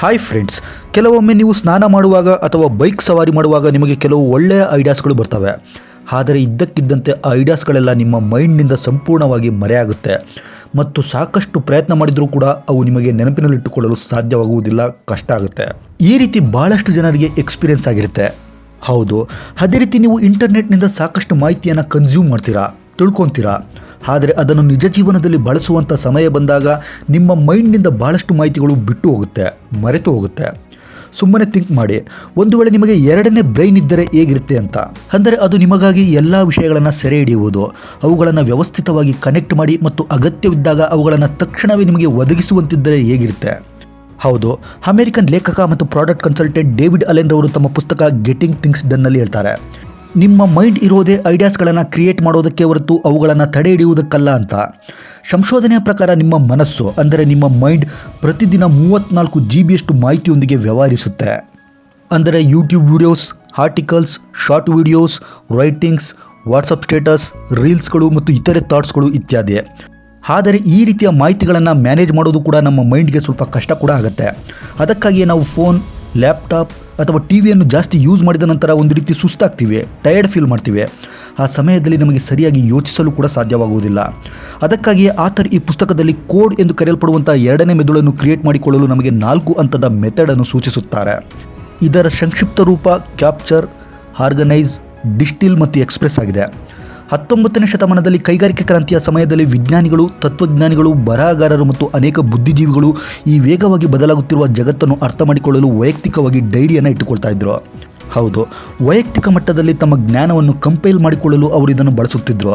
Hi friends ಕೆಲವೊಮ್ಮೆ ನೀವು ಸ್ನಾನ ಮಾಡುವಾಗ ಅಥವಾ ಬೈಕ್ ಸವಾರಿ ಮಾಡುವಾಗ ನಿಮಗೆ ಕೆಲವು ಒಳ್ಳೆಯ ಐಡಿಯಾಸ್ಗಳು ಬರ್ತವೆ. ಆದರೆ ಇದ್ದಕ್ಕಿದ್ದಂತೆ ಆ ಐಡಿಯಾಸ್ಗಳೆಲ್ಲ ನಿಮ್ಮ ಮೈಂಡ್ನಿಂದ ಸಂಪೂರ್ಣವಾಗಿ ಮರೆಯಾಗುತ್ತೆ. ಮತ್ತು ಸಾಕಷ್ಟು ಪ್ರಯತ್ನ ಮಾಡಿದರೂ ಕೂಡ ಅವು ನಿಮಗೆ ನೆನಪಿನಲ್ಲಿಟ್ಟುಕೊಳ್ಳಲು ಸಾಧ್ಯವಾಗುವುದಿಲ್ಲ, ಕಷ್ಟ ಆಗುತ್ತೆ. ಈ ರೀತಿ ಭಾಳಷ್ಟು ಜನರಿಗೆ ಎಕ್ಸ್ಪೀರಿಯನ್ಸ್ ಆಗಿರುತ್ತೆ. ಹೌದು, ಅದೇ ರೀತಿ ನೀವು ಇಂಟರ್ನೆಟ್ನಿಂದ ಸಾಕಷ್ಟು ಮಾಹಿತಿಯನ್ನು ಕನ್ಸ್ಯೂಮ್ ಮಾಡ್ತೀರಾ? ತಿಳ್ಕೊತೀರಾ? ಆದರೆ ಅದನ್ನು ನಿಜ ಜೀವನದಲ್ಲಿ ಬಳಸುವಂಥ ಸಮಯ ಬಂದಾಗ ನಿಮ್ಮ ಮೈಂಡ್ನಿಂದ ಭಾಳಷ್ಟು ಮಾಹಿತಿಗಳು ಬಿಟ್ಟು ಹೋಗುತ್ತೆ, ಮರೆತು ಹೋಗುತ್ತೆ. ಸುಮ್ಮನೆ ಥಿಂಕ್ ಮಾಡಿ, ಒಂದು ವೇಳೆ ನಿಮಗೆ ಎರಡನೇ ಬ್ರೈನ್ ಇದ್ದರೆ ಹೇಗಿರುತ್ತೆ ಅಂತ? ಅಂದರೆ ಅದು ನಿಮಗಾಗಿ ಎಲ್ಲ ವಿಷಯಗಳನ್ನು ಸೆರೆ ಹಿಡಿಯುವುದು, ಅವುಗಳನ್ನು ವ್ಯವಸ್ಥಿತವಾಗಿ ಕನೆಕ್ಟ್ ಮಾಡಿ ಮತ್ತು ಅಗತ್ಯವಿದ್ದಾಗ ಅವುಗಳನ್ನು ತಕ್ಷಣವೇ ನಿಮಗೆ ಒದಗಿಸುವಂತಿದ್ದರೆ ಹೇಗಿರುತ್ತೆ? ಹೌದು, ಅಮೆರಿಕನ್ ಲೇಖಕ ಮತ್ತು ಪ್ರಾಡಕ್ಟ್ ಕನ್ಸಲ್ಟೆಂಟ್ ಡೇವಿಡ್ ಅಲೆನ್ ರವರು ತಮ್ಮ ಪುಸ್ತಕ ಗೆಟಿಂಗ್ ಥಿಂಗ್ಸ್ ಡನ್ನಲ್ಲಿ ಹೇಳ್ತಾರೆ. ನಿಮ್ಮ ಮೈಂಡ್ ಇರೋದೇ ಐಡಿಯಾಸ್ಗಳನ್ನು ಕ್ರಿಯೇಟ್ ಮಾಡೋದಕ್ಕೆ ಹೊರತು ಅವುಗಳನ್ನು ತಡೆ ಹಿಡಿಯುವುದಕ್ಕಲ್ಲ ಅಂತ. ಸಂಶೋಧನೆಯ ಪ್ರಕಾರ ನಿಮ್ಮ ಮನಸ್ಸು, ಅಂದರೆ ನಿಮ್ಮ ಮೈಂಡ್ ಪ್ರತಿದಿನ ಮೂವತ್ತ್ನಾಲ್ಕು ಜಿ ಬಿಯಷ್ಟು ಮಾಹಿತಿಯೊಂದಿಗೆ ವ್ಯವಹರಿಸುತ್ತೆ. ಅಂದರೆ YouTube videos, articles, short videos, writings, WhatsApp status, ರೀಲ್ಸ್ಗಳು ಮತ್ತು ಇತರೆ ಥಾಟ್ಸ್ಗಳು ಇತ್ಯಾದಿ. ಆದರೆ ಈ ರೀತಿಯ ಮಾಹಿತಿಗಳನ್ನು ಮ್ಯಾನೇಜ್ ಮಾಡೋದು ಕೂಡ ನಮ್ಮ ಮೈಂಡ್ಗೆ ಸ್ವಲ್ಪ ಕಷ್ಟ ಕೂಡ ಆಗುತ್ತೆ. ಅದಕ್ಕಾಗಿಯೇ ನಾವು ಫೋನ್, ಲ್ಯಾಪ್ಟಾಪ್ ಅಥವಾ ಟಿ ವಿಯನ್ನು ಜಾಸ್ತಿ ಯೂಸ್ ಮಾಡಿದ ನಂತರ ಒಂದು ರೀತಿ ಸುಸ್ತಾಗ್ತೀವಿ ಟಯರ್ಡ್ ಫೀಲ್ ಮಾಡ್ತೀವಿ. ಆ ಸಮಯದಲ್ಲಿ ನಮಗೆ ಸರಿಯಾಗಿ ಯೋಚಿಸಲು ಕೂಡ ಸಾಧ್ಯವಾಗುವುದಿಲ್ಲ. ಅದಕ್ಕಾಗಿ ಆಥರ್ ಈ ಪುಸ್ತಕದಲ್ಲಿ ಕೋಡ್ ಎಂದು ಕರೆಯಲ್ಪಡುವಂಥ ಎರಡನೇ ಮೆದುಳನ್ನು ಕ್ರಿಯೇಟ್ ಮಾಡಿಕೊಳ್ಳಲು ನಮಗೆ ನಾಲ್ಕು ಹಂತದ ಮೆಥಡನ್ನು ಸೂಚಿಸುತ್ತಾರೆ. ಇದರ ಸಂಕ್ಷಿಪ್ತ ರೂಪ ಕ್ಯಾಪ್ಚರ್, ಆರ್ಗನೈಸ್, ಡಿಸ್ಟಿಲ್ ಮತ್ತು ಎಕ್ಸ್ಪ್ರೆಸ್ ಆಗಿದೆ. ಹತ್ತೊಂಬತ್ತನೇ ಶತಮಾನದಲ್ಲಿ ಕೈಗಾರಿಕಾ ಕ್ರಾಂತಿಯ ಸಮಯದಲ್ಲಿ ವಿಜ್ಞಾನಿಗಳು, ತತ್ವಜ್ಞಾನಿಗಳು, ಬರಹಗಾರರು ಮತ್ತು ಅನೇಕ ಬುದ್ಧಿಜೀವಿಗಳು ಈ ವೇಗವಾಗಿ ಬದಲಾಗುತ್ತಿರುವ ಜಗತ್ತನ್ನು ಅರ್ಥ ಮಾಡಿಕೊಳ್ಳಲು ವೈಯಕ್ತಿಕವಾಗಿ ಡೈರಿಯನ್ನು ಇಟ್ಟುಕೊಳ್ತಾ ಇದ್ರು. ಹೌದು, ವೈಯಕ್ತಿಕ ಮಟ್ಟದಲ್ಲಿ ತಮ್ಮ ಜ್ಞಾನವನ್ನು ಕಂಪೈಲ್ ಮಾಡಿಕೊಳ್ಳಲು ಅವರು ಇದನ್ನು ಬಳಸುತ್ತಿದ್ದರು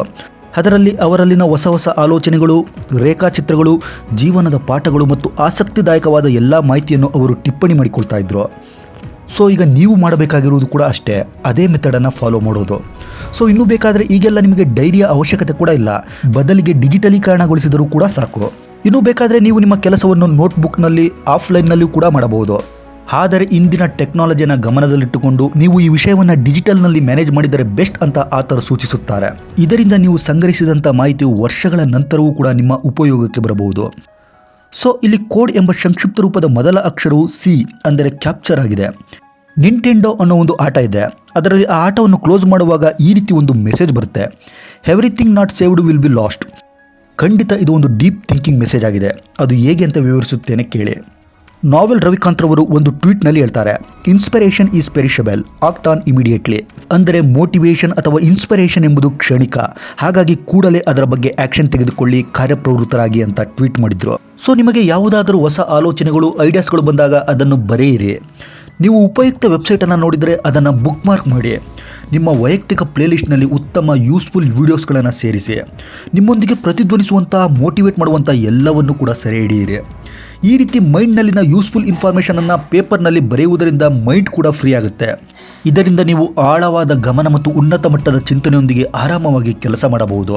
ಅದರಲ್ಲಿ ಅವರಲ್ಲಿನ ಹೊಸ ಹೊಸ ಆಲೋಚನೆಗಳು, ರೇಖಾಚಿತ್ರಗಳು, ಜೀವನದ ಪಾಠಗಳು ಮತ್ತು ಆಸಕ್ತಿದಾಯಕವಾದ ಎಲ್ಲ ಮಾಹಿತಿಯನ್ನು ಅವರು ಟಿಪ್ಪಣಿ ಮಾಡಿಕೊಳ್ತಾ ಇದ್ರು. ಸೊ ಈಗ ನೀವು ಮಾಡಬೇಕಾಗಿರುವುದು ಕೂಡ ಅಷ್ಟೇ. ಅದೇ ಮೆಥಡನ್ನು ಫಾಲೋ ಮಾಡೋದು. ಸೊ ಇನ್ನೂ ಬೇಕಾದರೆ ಈಗೆಲ್ಲ ನಿಮಗೆ ಡೈರಿಯ ಅವಶ್ಯಕತೆ ಕೂಡ ಇಲ್ಲ. ಬದಲಿಗೆ ಡಿಜಿಟಲೀಕರಣಗೊಳಿಸಿದರೂ ಕೂಡ ಸಾಕು. ಇನ್ನೂ ಬೇಕಾದರೆ ನೀವು ನಿಮ್ಮ ಕೆಲಸವನ್ನು ನೋಟ್ಬುಕ್ನಲ್ಲಿ ಆಫ್ಲೈನ್ನಲ್ಲಿ ಕೂಡ ಮಾಡಬಹುದು. ಆದರೆ ಇಂದಿನ ಟೆಕ್ನಾಲಜಿಯನ್ನು ಗಮನದಲ್ಲಿಟ್ಟುಕೊಂಡು ನೀವು ಈ ವಿಷಯವನ್ನು ಡಿಜಿಟಲ್ನಲ್ಲಿ ಮ್ಯಾನೇಜ್ ಮಾಡಿದರೆ ಬೆಸ್ಟ್ ಅಂತ ಆತರು ಸೂಚಿಸುತ್ತಾರೆ. ಇದರಿಂದ ನೀವು ಸಂಗ್ರಹಿಸಿದಂಥ ಮಾಹಿತಿಯು ವರ್ಷಗಳ ನಂತರವೂ ಕೂಡ ನಿಮ್ಮ ಉಪಯೋಗಕ್ಕೆ ಬರಬಹುದು. ಸೊ ಇಲ್ಲಿ ಕೋಡ್ ಎಂಬ ಸಂಕ್ಷಿಪ್ತ ರೂಪದ ಮೊದಲ ಅಕ್ಷರವು ಸಿ ಅಂದರೆ ಕ್ಯಾಪ್ಚರ್ ಆಗಿದೆ. ನಿಂಟೆಂಡೋ ಅನ್ನೋ ಒಂದು ಆಟ ಇದೆ. ಅದರಲ್ಲಿ ಆ ಆಟವನ್ನು ಕ್ಲೋಸ್ ಮಾಡುವಾಗ ಈ ರೀತಿ ಒಂದು ಮೆಸೇಜ್ ಬರುತ್ತೆ. Everything not saved will be lost ಖಂಡಿತ ಇದು ಒಂದು ಡೀಪ್ ಥಿಂಕಿಂಗ್ ಮೆಸೇಜ್ ಆಗಿದೆ. ಅದು ಹೇಗೆ ಅಂತ ವಿವರಿಸುತ್ತೇನೆ ಕೇಳಿ. ನಾವೆಲ್ ರವಿಕಾಂತ್ ರವರು ಒಂದು ಟ್ವೀಟ್ನಲ್ಲಿ ಹೇಳ್ತಾರೆ inspiration is perishable act on immediately ಅಂದರೆ ಮೋಟಿವೇಶನ್ ಅಥವಾ ಇನ್ಸ್ಪಿರೇಷನ್ ಎಂಬುದು ಕ್ಷಣಿಕ. ಹಾಗಾಗಿ ಕೂಡಲೇ ಅದರ ಬಗ್ಗೆ ಆಕ್ಷನ್ ತೆಗೆದುಕೊಳ್ಳಿ, ಕಾರ್ಯಪ್ರವೃತ್ತರಾಗಿ ಅಂತ ಟ್ವೀಟ್ ಮಾಡಿದ್ರು. ಸೊ ನಿಮಗೆ ಯಾವುದಾದರೂ ಹೊಸ ಆಲೋಚನೆಗಳು, ಐಡಿಯಾಸ್ಗಳು ಬಂದಾಗ ಅದನ್ನು ಬರೆಯಿರಿ. ನೀವು ಉಪಯುಕ್ತ ವೆಬ್ಸೈಟನ್ನು ನೋಡಿದರೆ ಅದನ್ನು ಬುಕ್ ಮಾರ್ಕ್ ಮಾಡಿ. ನಿಮ್ಮ ವೈಯಕ್ತಿಕ ಪ್ಲೇಲಿಸ್ಟ್ನಲ್ಲಿ ಉತ್ತಮ, ಯೂಸ್ಫುಲ್ ವೀಡಿಯೋಸ್ಗಳನ್ನು ಸೇರಿಸಿ. ನಿಮ್ಮೊಂದಿಗೆ ಪ್ರತಿಧ್ವನಿಸುವಂಥ ಮೋಟಿವೇಟ್ ಮಾಡುವಂಥ ಎಲ್ಲವನ್ನು ಕೂಡ ಸೆರೆ ಹಿಡಿಯಿರಿ. ಈ ರೀತಿ ಮೈಂಡ್ನಲ್ಲಿನ ಯೂಸ್ಫುಲ್ ಇನ್ಫಾರ್ಮೇಷನನ್ನು ಪೇಪರ್ನಲ್ಲಿ ಬರೆಯುವುದರಿಂದ ಮೈಂಡ್ ಕೂಡ ಫ್ರೀ ಆಗುತ್ತೆ. ಇದರಿಂದ ನೀವು ಆಳವಾದ ಗಮನ ಮತ್ತು ಉನ್ನತ ಮಟ್ಟದ ಚಿಂತನೆಯೊಂದಿಗೆ ಆರಾಮವಾಗಿ ಕೆಲಸ ಮಾಡಬಹುದು.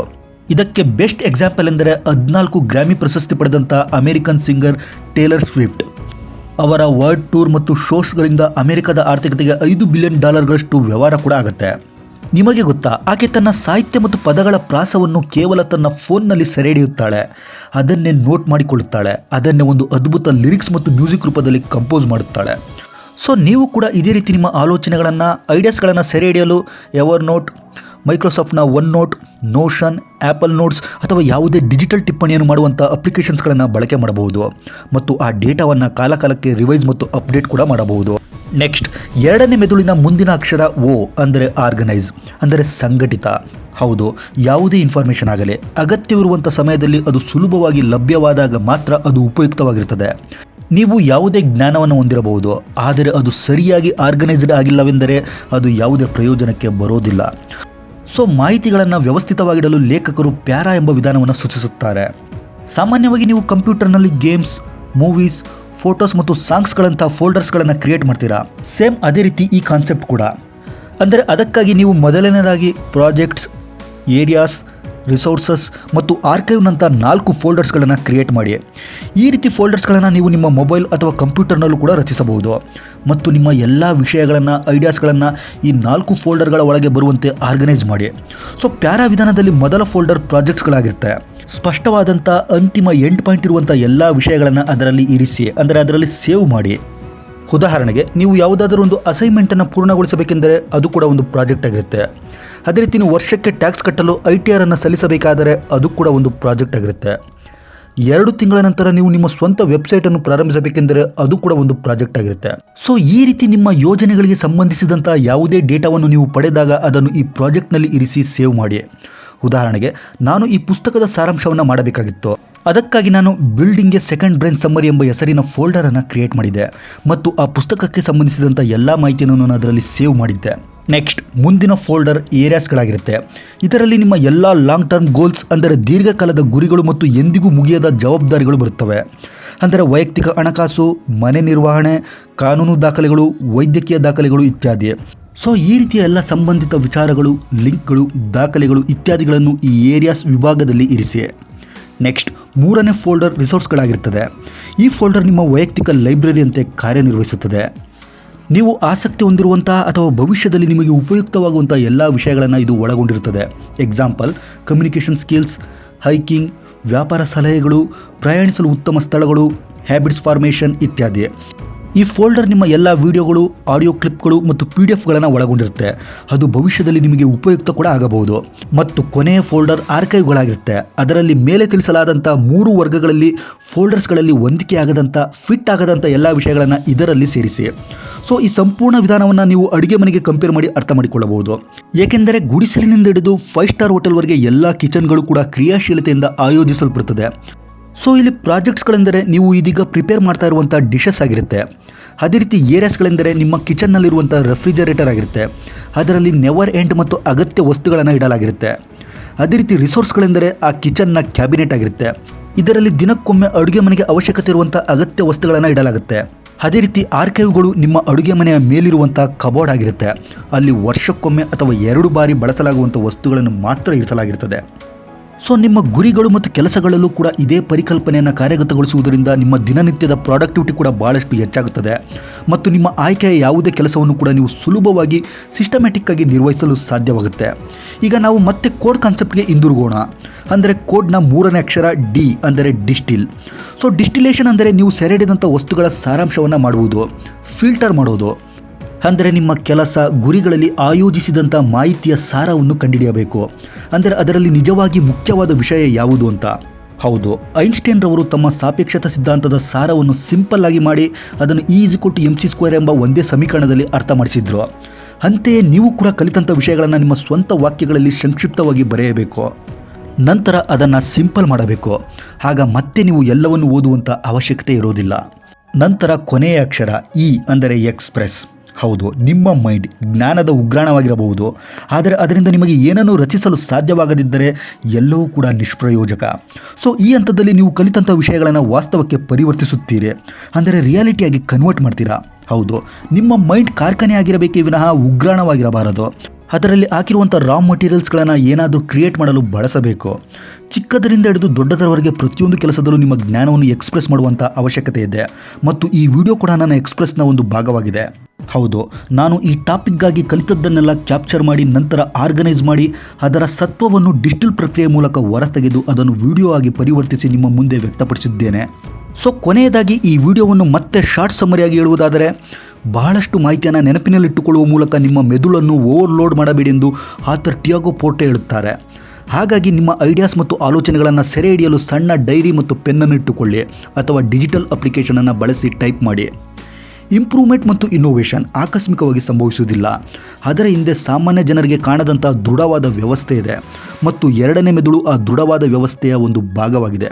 ಇದಕ್ಕೆ ಬೆಸ್ಟ್ ಎಕ್ಸಾಂಪಲ್ ಎಂದರೆ ಹದಿನಾಲ್ಕು ಗ್ರಾಮಿ ಪ್ರಶಸ್ತಿ ಪಡೆದಂಥ ಅಮೆರಿಕನ್ ಸಿಂಗರ್ ಟೇಲರ್ ಸ್ವಿಫ್ಟ್. ಅವರ ವರ್ಲ್ಡ್ ಟೂರ್ ಮತ್ತು ಶೋಸ್ಗಳಿಂದ ಅಮೆರಿಕದ ಆರ್ಥಿಕತೆಗೆ ಐದು ಬಿಲಿಯನ್ ಡಾಲರ್ಗಳಷ್ಟು ವ್ಯವಹಾರ ಕೂಡ ಆಗುತ್ತೆ. ನಿಮಗೆ ಗೊತ್ತಾ, ಆಕೆ ತನ್ನ ಸಾಹಿತ್ಯ ಮತ್ತು ಪದಗಳ ಪ್ರಾಸವನ್ನು ಕೇವಲ ತನ್ನ ಫೋನ್ನಲ್ಲಿ ಸೆರೆ ಹಿಡಿಯುತ್ತಾಳೆ ಅದನ್ನೇ ನೋಟ್ ಮಾಡಿಕೊಳ್ಳುತ್ತಾಳೆ, ಅದನ್ನೇ ಒಂದು ಅದ್ಭುತ ಲಿರಿಕ್ಸ್ ಮತ್ತು ಮ್ಯೂಸಿಕ್ ರೂಪದಲ್ಲಿ ಕಂಪೋಸ್ ಮಾಡುತ್ತಾಳೆ. ಸೊ, ನೀವು ಕೂಡ ಇದೇ ರೀತಿ ನಿಮ್ಮ ಆಲೋಚನೆಗಳನ್ನು, ಐಡಿಯಾಸ್ಗಳನ್ನು ಸೆರೆ ಹಿಡಿಯಲು ಎವರ್ ನೋಟ್ ಮೈಕ್ರೋಸಾಫ್ಟ್ನ OneNote Notion Apple notes ಅಥವಾ ಯಾವುದೇ ಡಿಜಿಟಲ್ ಟಿಪ್ಪಣಿಯನ್ನು ಮಾಡುವಂಥ ಅಪ್ಲಿಕೇಶನ್ಸ್ಗಳನ್ನು ಬಳಕೆ ಮಾಡಬಹುದು ಮತ್ತು ಆ ಡೇಟಾವನ್ನು ಕಾಲಕಾಲಕ್ಕೆ ರಿವೈಸ್ ಮತ್ತು ಅಪ್ಡೇಟ್ ಕೂಡ ಮಾಡಬಹುದು. ನೆಕ್ಸ್ಟ್ ಎರಡನೇ ಮೆದುಳಿನ ಮುಂದಿನ ಅಕ್ಷರ ಓ ಅಂದರೆ ಆರ್ಗನೈಸ್ ಅಂದರೆ ಸಂಘಟಿತ. ಹೌದು, ಯಾವುದೇ ಇನ್ಫಾರ್ಮೇಷನ್ ಆಗಲಿ ಅಗತ್ಯವಿರುವಂಥ ಸಮಯದಲ್ಲಿ ಅದು ಸುಲಭವಾಗಿ ಲಭ್ಯವಾದಾಗ ಮಾತ್ರ ಅದು ಉಪಯುಕ್ತವಾಗಿರ್ತದೆ. ನೀವು ಯಾವುದೇ ಜ್ಞಾನವನ್ನು ಹೊಂದಿರಬಹುದು, ಆದರೆ ಅದು ಸರಿಯಾಗಿ ಆರ್ಗನೈಸ್ಡ್ ಆಗಿಲ್ಲವೆಂದರೆ ಅದು ಯಾವುದೇ ಪ್ರಯೋಜನಕ್ಕೆ ಬರೋದಿಲ್ಲ. ಸೊ ಮಾಹಿತಿಗಳನ್ನು ವ್ಯವಸ್ಥಿತವಾಗಿಡಲು ಲೇಖಕರು ಪ್ಯಾರಾ ಎಂಬ ವಿಧಾನವನ್ನು ಸೂಚಿಸುತ್ತಾರೆ. ಸಾಮಾನ್ಯವಾಗಿ ನೀವು ಕಂಪ್ಯೂಟರ್ನಲ್ಲಿ ಗೇಮ್ಸ್ ಮೂವೀಸ್ ಫೋಟೋಸ್ ಮತ್ತು ಸಾಂಗ್ಸ್ಗಳಂಥ ಫೋಲ್ಡರ್ಸ್ಗಳನ್ನು ಕ್ರಿಯೇಟ್ ಮಾಡ್ತೀರಾ? ಸೇಮ್ ಅದೇ ರೀತಿ ಈ ಕಾನ್ಸೆಪ್ಟ್ ಕೂಡ. ಅಂದರೆ ಅದಕ್ಕಾಗಿ ನೀವು ಮೊದಲನೇದಾಗಿ ಪ್ರಾಜೆಕ್ಟ್ಸ್ ಏರಿಯಾಸ್ ರಿಸೋರ್ಸಸ್ ಮತ್ತು ಆರ್ಕೈವ್ನಂಥ ನಾಲ್ಕು ಫೋಲ್ಡರ್ಸ್ಗಳನ್ನು ಕ್ರಿಯೇಟ್ ಮಾಡಿ. ಈ ರೀತಿ ಫೋಲ್ಡರ್ಸ್ಗಳನ್ನು ನೀವು ನಿಮ್ಮ ಮೊಬೈಲ್ ಅಥವಾ ಕಂಪ್ಯೂಟರ್ನಲ್ಲೂ ಕೂಡ ರಚಿಸಬಹುದು. ಮತ್ತು ನಿಮ್ಮ ಎಲ್ಲ ವಿಷಯಗಳನ್ನು ಐಡಿಯಾಸ್ಗಳನ್ನು ಈ ನಾಲ್ಕು ಫೋಲ್ಡರ್ಗಳ ಒಳಗೆ ಬರುವಂತೆ ಆರ್ಗನೈಸ್ ಮಾಡಿ. ಸೊ ಪ್ಯಾರಾ ವಿಧಾನದಲ್ಲಿ ಮೊದಲ ಫೋಲ್ಡರ್ ಪ್ರಾಜೆಕ್ಟ್ಸ್ಗಳಾಗಿರುತ್ತೆ ಸ್ಪಷ್ಟವಾದಂಥ ಅಂತಿಮ ಎಂಡ್ ಪಾಯಿಂಟ್ ಇರುವಂಥ ಎಲ್ಲ ವಿಷಯಗಳನ್ನು ಅದರಲ್ಲಿ ಇರಿಸಿ, ಅಂದರೆ ಅದರಲ್ಲಿ ಸೇವ್ ಮಾಡಿ. ಉದಾಹರಣೆಗೆ, ನೀವು ಯಾವುದಾದರೂ ಒಂದು ಅಸೈನ್ಮೆಂಟನ್ನು ಪೂರ್ಣಗೊಳಿಸಬೇಕೆಂದರೆ ಅದು ಕೂಡ ಒಂದು ಪ್ರಾಜೆಕ್ಟ್ ಆಗಿರುತ್ತೆ. ಅದೇ ರೀತಿ ನೀವು ವರ್ಷಕ್ಕೆ ಟ್ಯಾಕ್ಸ್ ಕಟ್ಟಲು ಐ ಟಿ ಆರನ್ನು ಸಲ್ಲಿಸಬೇಕಾದರೆ ಅದು ಕೂಡ ಒಂದು ಪ್ರಾಜೆಕ್ಟ್ ಆಗಿರುತ್ತೆ. ಎರಡು ತಿಂಗಳ ನಂತರ ನೀವು ನಿಮ್ಮ ಸ್ವಂತ ವೆಬ್ಸೈಟನ್ನು ಪ್ರಾರಂಭಿಸಬೇಕೆಂದರೆ ಅದು ಕೂಡ ಒಂದು ಪ್ರಾಜೆಕ್ಟ್ ಆಗಿರುತ್ತೆ. ಸೊ ಈ ರೀತಿ ನಿಮ್ಮ ಯೋಜನೆಗಳಿಗೆ ಸಂಬಂಧಿಸಿದಂಥ ಯಾವುದೇ ಡೇಟಾವನ್ನು ನೀವು ಪಡೆದಾಗ ಅದನ್ನು ಈ ಪ್ರಾಜೆಕ್ಟ್ನಲ್ಲಿ ಇರಿಸಿ ಸೇವ್ ಮಾಡಿ. ಉದಾಹರಣೆಗೆ, ನಾನು ಈ ಪುಸ್ತಕದ ಸಾರಾಂಶವನ್ನು ಮಾಡಬೇಕಾಗಿತ್ತು. ಅದಕ್ಕಾಗಿ ನಾನು ಬಿಲ್ಡಿಂಗ್ಗೆ ಸೆಕೆಂಡ್ ಬ್ರೈನ್ ಸಮ್ಮರಿ ಎಂಬ ಹೆಸರಿನ ಫೋಲ್ಡರನ್ನು ಕ್ರಿಯೇಟ್ ಮಾಡಿದ್ದೆ. ಮತ್ತು ಆ ಪುಸ್ತಕಕ್ಕೆ ಸಂಬಂಧಿಸಿದಂಥ ಎಲ್ಲ ಮಾಹಿತಿಯನ್ನು ನಾನು ಅದರಲ್ಲಿ ಸೇವ್ ಮಾಡಿದ್ದೆ. ನೆಕ್ಸ್ಟ್ ಮುಂದಿನ ಫೋಲ್ಡರ್ ಏರಿಯಾಸ್ಗಳಾಗಿರುತ್ತೆ ಇದರಲ್ಲಿ ನಿಮ್ಮ ಎಲ್ಲ ಲಾಂಗ್ ಟರ್ಮ್ ಗೋಲ್ಸ್ ಅಂದರೆ ದೀರ್ಘಕಾಲದ ಗುರಿಗಳು ಮತ್ತು ಎಂದಿಗೂ ಮುಗಿಯದ ಜವಾಬ್ದಾರಿಗಳು ಬರುತ್ತವೆ. ಅಂದರೆ ವೈಯಕ್ತಿಕ ಹಣಕಾಸು, ಮನೆ ನಿರ್ವಹಣೆ, ಕಾನೂನು ದಾಖಲೆಗಳು, ವೈದ್ಯಕೀಯ ದಾಖಲೆಗಳು ಇತ್ಯಾದಿ. ಸೊ ಈ ರೀತಿಯ ಎಲ್ಲ ಸಂಬಂಧಿತ ವಿಚಾರಗಳು, ಲಿಂಕ್ಗಳು, ದಾಖಲೆಗಳು ಇತ್ಯಾದಿಗಳನ್ನು ಈ ಏರಿಯಾಸ್ ವಿಭಾಗದಲ್ಲಿ ಇರಿಸಿ. ನೆಕ್ಸ್ಟ್ ಮೂರನೇ ಫೋಲ್ಡರ್ ರಿಸೋರ್ಸ್ಗಳಾಗಿರ್ತದೆ. ಈ ಫೋಲ್ಡರ್ ನಿಮ್ಮ ವೈಯಕ್ತಿಕ ಲೈಬ್ರರಿಯಂತೆ ಕಾರ್ಯನಿರ್ವಹಿಸುತ್ತದೆ. ನೀವು ಆಸಕ್ತಿ ಹೊಂದಿರುವಂಥ ಅಥವಾ ಭವಿಷ್ಯದಲ್ಲಿ ನಿಮಗೆ ಉಪಯುಕ್ತವಾಗುವಂಥ ಎಲ್ಲ ವಿಷಯಗಳನ್ನು ಇದು ಒಳಗೊಂಡಿರುತ್ತದೆ. ಎಕ್ಸಾಂಪಲ್ ಕಮ್ಯುನಿಕೇಷನ್ ಸ್ಕಿಲ್ಸ್ ಹೈಕಿಂಗ್ ವ್ಯಾಪಾರ ಸಲಹೆಗಳು, ಪ್ರಯಾಣಿಸಲು ಉತ್ತಮ ಸ್ಥಳಗಳು ಹ್ಯಾಬಿಟ್ಸ್ ಫಾರ್ಮೇಷನ್ ಇತ್ಯಾದಿ. ಈ ಫೋಲ್ಡರ್ ನಿಮ್ಮ ಎಲ್ಲ ವಿಡಿಯೋಗಳು, ಆಡಿಯೋ ಕ್ಲಿಪ್ಗಳು ಮತ್ತು ಪಿ ಡಿ ಎಫ್ಗಳನ್ನು ಒಳಗೊಂಡಿರುತ್ತೆ. ಅದು ಭವಿಷ್ಯದಲ್ಲಿ ನಿಮಗೆ ಉಪಯುಕ್ತ ಕೂಡ ಆಗಬಹುದು. ಮತ್ತು ಕೊನೆಯ ಫೋಲ್ಡರ್ ಆರ್ಕೈವ್ಗಳಾಗಿರುತ್ತೆ. ಅದರಲ್ಲಿ ಮೇಲೆ ತಿಳಿಸಲಾದಂಥ ಮೂರು ವರ್ಗಗಳಲ್ಲಿ ಫೋಲ್ಡರ್ಸ್ಗಳಲ್ಲಿ ಹೊಂದಿಕೆ ಆಗದಂಥ ಫಿಟ್ ಆಗದಂಥ ಎಲ್ಲ ವಿಷಯಗಳನ್ನು ಇದರಲ್ಲಿ ಸೇರಿಸಿ. ಸೊ, ಈ ಸಂಪೂರ್ಣ ವಿಧಾನವನ್ನು ನೀವು ಅಡುಗೆ ಮನೆಗೆ ಕಂಪೇರ್ ಮಾಡಿ ಅರ್ಥ ಮಾಡಿಕೊಳ್ಳಬಹುದು. ಏಕೆಂದರೆ ಗುಡಿಸಲಿನಿಂದ ಹಿಡಿದು ಫೈವ್ ಸ್ಟಾರ್ ಹೋಟೆಲ್ವರೆಗೆ ಎಲ್ಲ ಕಿಚನ್ಗಳು ಕೂಡ ಕ್ರಿಯಾಶೀಲತೆಯಿಂದ ಆಯೋಜಿಸಲ್ಪಡುತ್ತದೆ ಸೊ ಇಲ್ಲಿ ಪ್ರಾಜೆಕ್ಟ್ಸ್ಗಳೆಂದರೆ ನೀವು ಇದೀಗ ಪ್ರಿಪೇರ್ ಮಾಡ್ತಾ ಇರುವಂಥ ಡಿಶಸ್ ಆಗಿರುತ್ತೆ. ಅದೇ ರೀತಿ ಏರಿಯಾಸ್ಗಳೆಂದರೆ ನಿಮ್ಮ ಕಿಚನ್ನಲ್ಲಿರುವಂಥ ರೆಫ್ರಿಜರೇಟರ್ ಆಗಿರುತ್ತೆ. ಅದರಲ್ಲಿ ನೆವರ್ ಎಂಡ್ ಮತ್ತು ಅಗತ್ಯ ವಸ್ತುಗಳನ್ನು ಇಡಲಾಗಿರುತ್ತೆ. ಅದೇ ರೀತಿ ರಿಸೋರ್ಸ್ಗಳೆಂದರೆ ಆ ಕಿಚನ್ನ ಕ್ಯಾಬಿನೆಟ್ ಆಗಿರುತ್ತೆ. ಇದರಲ್ಲಿ ದಿನಕ್ಕೊಮ್ಮೆ ಅಡುಗೆ ಮನೆಗೆ ಅವಶ್ಯಕತೆ ಇರುವಂಥ ಅಗತ್ಯ ವಸ್ತುಗಳನ್ನು ಇಡಲಾಗುತ್ತೆ. ಅದೇ ರೀತಿ ಆರ್ಕೈವ್ಗಳು ನಿಮ್ಮ ಅಡುಗೆ ಮನೆಯ ಮೇಲಿರುವಂಥ ಕಬೋರ್ಡ್ ಆಗಿರುತ್ತೆ. ಅಲ್ಲಿ ವರ್ಷಕ್ಕೊಮ್ಮೆ ಅಥವಾ ಎರಡು ಬಾರಿ ಬಳಸಲಾಗುವಂಥ ವಸ್ತುಗಳನ್ನು ಮಾತ್ರ ಇರಿಸಲಾಗಿರ್ತದೆ. ಸೊ ನಿಮ್ಮ ಗುರಿಗಳು ಮತ್ತು ಕೆಲಸಗಳಲ್ಲೂ ಕೂಡ ಇದೇ ಪರಿಕಲ್ಪನೆಯನ್ನು ಕಾರ್ಯಗತಗೊಳಿಸುವುದರಿಂದ ನಿಮ್ಮ ದಿನನಿತ್ಯದ ಪ್ರಾಡಕ್ಟಿವಿಟಿ ಕೂಡ ಭಾಳಷ್ಟು ಹೆಚ್ಚಾಗುತ್ತದೆ. ಮತ್ತು ನಿಮ್ಮ ಆಯ್ಕೆಯ ಯಾವುದೇ ಕೆಲಸವನ್ನು ಕೂಡ ನೀವು ಸುಲಭವಾಗಿ ಸಿಸ್ಟಮ್ಯಾಟಿಕ್ ಆಗಿ ನಿರ್ವಹಿಸಲು ಸಾಧ್ಯವಾಗುತ್ತೆ. ಈಗ ನಾವು ಮತ್ತೆ ಕೋಡ್ ಕಾನ್ಸೆಪ್ಟ್ಗೆ ಹಿಂದಿರುಗೋಣ. ಅಂದರೆ ಕೋಡ್ನ ಮೂರನೇ ಅಕ್ಷರ ಡಿ ಅಂದರೆ ಡಿಸ್ಟಿಲ್ ಸೊ ಡಿಸ್ಟಿಲೇಷನ್ ಅಂದರೆ ನೀವು ಸೆರೆಡಿದಂಥ ವಸ್ತುಗಳ ಸಾರಾಂಶವನ್ನು ಮಾಡುವುದು ಫಿಲ್ಟರ್ ಮಾಡೋದು. ಅಂದರೆ ನಿಮ್ಮ ಕೆಲಸ ಗುರಿಗಳಲ್ಲಿ ಆಯೋಜಿಸಿದಂಥ ಮಾಹಿತಿಯ ಸಾರವನ್ನು ಕಂಡುಹಿಡಿಯಬೇಕು. ಅಂದರೆ ಅದರಲ್ಲಿ ನಿಜವಾಗಿ ಮುಖ್ಯವಾದ ವಿಷಯ ಯಾವುದು ಅಂತ? ಹೌದು ಐನ್ಸ್ಟೈನ್ ರವರು ತಮ್ಮ ಸಾಪೇಕ್ಷತಾ ಸಿದ್ಧಾಂತದ ಸಾರವನ್ನು ಸಿಂಪಲ್ ಆಗಿ ಮಾಡಿ ಅದನ್ನು ಈಜು ಕೊಟ್ಟು ಎಂ ಸಿ ಸ್ಕ್ವೇರ್ ಎಂಬ ಒಂದೇ ಸಮೀಕರಣದಲ್ಲಿ ಅರ್ಥ ಮಾಡಿಸಿದ್ರು. ಅಂತೆಯೇ ನೀವು ಕೂಡ ಕಲಿತಂಥ ವಿಷಯಗಳನ್ನು ನಿಮ್ಮ ಸ್ವಂತ ವಾಕ್ಯಗಳಲ್ಲಿ ಸಂಕ್ಷಿಪ್ತವಾಗಿ ಬರೆಯಬೇಕು. ನಂತರ ಅದನ್ನು ಸಿಂಪಲ್ ಮಾಡಬೇಕು. ಆಗ ಮತ್ತೆ ನೀವು ಎಲ್ಲವನ್ನು ಓದುವಂಥ ಅವಶ್ಯಕತೆ ಇರೋದಿಲ್ಲ. ನಂತರ ಕೊನೆಯ ಅಕ್ಷರ ಇ ಅಂದರೆ ಎಕ್ಸ್ಪ್ರೆಸ್. ಹೌದು, ನಿಮ್ಮ ಮೈಂಡ್ ಜ್ಞಾನದ ಉಗ್ರಾಣವಾಗಿರಬಹುದು. ಆದರೆ ಅದರಿಂದ ನಿಮಗೆ ಏನನ್ನು ರಚಿಸಲು ಸಾಧ್ಯವಾಗದಿದ್ದರೆ ಎಲ್ಲವೂ ಕೂಡ ನಿಷ್ಪ್ರಯೋಜಕ. ಸೊ ಈ ಹಂತದಲ್ಲಿ ನೀವು ಕಲಿತಂಥ ವಿಷಯಗಳನ್ನು ವಾಸ್ತವಕ್ಕೆ ಪರಿವರ್ತಿಸುತ್ತೀರಿ. ಅಂದರೆ ರಿಯಾಲಿಟಿಯಾಗಿ ಕನ್ವರ್ಟ್ ಮಾಡ್ತೀರಾ? ಹೌದು, ನಿಮ್ಮ ಮೈಂಡ್ ಕಾರ್ಖಾನೆ ಆಗಿರಬೇಕೇ ವಿನಃ ಉಗ್ರಾಣವಾಗಿರಬಾರದು. ಅದರಲ್ಲಿ ಹಾಕಿರುವಂಥ ರಾ ಮಟೀರಿಯಲ್ಸ್ಗಳನ್ನು ಏನಾದರೂ ಕ್ರಿಯೇಟ್ ಮಾಡಲು ಬಳಸಬೇಕು. ಚಿಕ್ಕದರಿಂದ ಹಿಡಿದು ದೊಡ್ಡದರವರೆಗೆ ಪ್ರತಿಯೊಂದು ಕೆಲಸದಲ್ಲೂ ನಿಮ್ಮ ಜ್ಞಾನವನ್ನು ಎಕ್ಸ್ಪ್ರೆಸ್ ಮಾಡುವಂಥ ಅವಶ್ಯಕತೆ ಇದೆ. ಮತ್ತು ಈ ವಿಡಿಯೋ ಕೂಡ ನನ್ನ ಎಕ್ಸ್ಪ್ರೆಸ್ನ ಒಂದು ಭಾಗವಾಗಿದೆ. ಹೌದು, ನಾನು ಈ ಟಾಪಿಕ್ಗಾಗಿ ಕಲಿತದ್ದನ್ನೆಲ್ಲ ಕ್ಯಾಪ್ಚರ್ ಮಾಡಿ ನಂತರ ಆರ್ಗನೈಸ್ ಮಾಡಿ ಅದರ ಸತ್ವವನ್ನು ಡಿಜಿಟಲ್ ಪ್ರಕ್ರಿಯೆ ಮೂಲಕ ಹೊರತೆಗೆದು ಅದನ್ನು ವಿಡಿಯೋ ಆಗಿ ಪರಿವರ್ತಿಸಿ ನಿಮ್ಮ ಮುಂದೆ ವ್ಯಕ್ತಪಡಿಸಿದ್ದೇನೆ. ಸೊ ಕೊನೆಯದಾಗಿ ಈ ವಿಡಿಯೋವನ್ನು ಮತ್ತೆ ಶಾರ್ಟ್ ಸಮರಿಯಾಗಿ ಹೇಳುವುದಾದರೆ, ಬಹಳಷ್ಟು ಮಾಹಿತಿಯನ್ನು ನೆನಪಿನಲ್ಲಿಟ್ಟುಕೊಳ್ಳುವ ಮೂಲಕ ನಿಮ್ಮ ಮೆದುಳನ್ನು ಓವರ್ಲೋಡ್ ಮಾಡಬೇಡಿ ಎಂದು ಆತರ್ ಟಿಯಾಗೋ ಪೋರ್ಟೆ ಹೇಳುತ್ತಾರೆ. ಹಾಗಾಗಿ ನಿಮ್ಮ ಐಡಿಯಾಸ್ ಮತ್ತು ಆಲೋಚನೆಗಳನ್ನು ಸೆರೆ ಹಿಡಿಯಲು ಸಣ್ಣ ಡೈರಿ ಮತ್ತು ಪೆನ್ನನ್ನು ಇಟ್ಟುಕೊಳ್ಳಿ ಅಥವಾ ಡಿಜಿಟಲ್ ಅಪ್ಲಿಕೇಶನನ್ನು ಬಳಸಿ ಟೈಪ್ ಮಾಡಿ. ಇಂಪ್ರೂವ್ಮೆಂಟ್ ಮತ್ತು ಇನ್ನೋವೇಷನ್ ಆಕಸ್ಮಿಕವಾಗಿ ಸಂಭವಿಸುವುದಿಲ್ಲ. ಅದರ ಹಿಂದೆ ಸಾಮಾನ್ಯ ಜನರಿಗೆ ಕಾಣದಂಥ ದೃಢವಾದ ವ್ಯವಸ್ಥೆ ಇದೆ. ಮತ್ತು ಎರಡನೇ ಮೆದುಳು ಆ ದೃಢವಾದ ವ್ಯವಸ್ಥೆಯ ಒಂದು ಭಾಗವಾಗಿದೆ.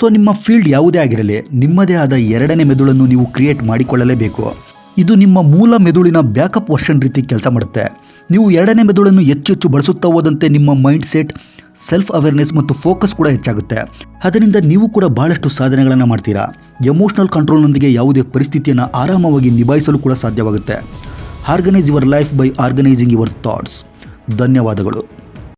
ಸೊ, ನಿಮ್ಮ ಫೀಲ್ಡ್ ಯಾವುದೇ ಆಗಿರಲಿ, ನಿಮ್ಮದೇ ಆದ ಎರಡನೇ ಮೆದುಳನ್ನು ನೀವು ಕ್ರಿಯೇಟ್ ಮಾಡಿಕೊಳ್ಳಲೇಬೇಕು. ಇದು ನಿಮ್ಮ ಮೂಲ ಮೆದುಳಿನ ಬ್ಯಾಕಪ್ ವರ್ಷನ್ ರೀತಿ ಕೆಲಸ ಮಾಡುತ್ತೆ. ನೀವು ಎರಡನೇ ಮೆದುಳನ್ನು ಹೆಚ್ಚು ಬಳಸುತ್ತಾ ಹೋದಂತೆ ನಿಮ್ಮ ಮೈಂಡ್ ಸೆಟ್ ಸೆಲ್ಫ್ ಅವೇರ್ನೆಸ್ ಮತ್ತು ಫೋಕಸ್ ಕೂಡ ಹೆಚ್ಚಾಗುತ್ತೆ. ಅದರಿಂದ ನೀವು ಕೂಡ ಬಹಳಷ್ಟು ಸಾಧನೆಗಳನ್ನು ಮಾಡ್ತೀರಾ. ಎಮೋಷನಲ್ ಕಂಟ್ರೋಲ್ನೊಂದಿಗೆ ಯಾವುದೇ ಪರಿಸ್ಥಿತಿಯನ್ನು ಆರಾಮವಾಗಿ ನಿಭಾಯಿಸಲು ಕೂಡ ಸಾಧ್ಯವಾಗುತ್ತೆ. Organise your life by organising your thoughts ಧನ್ಯವಾದಗಳು.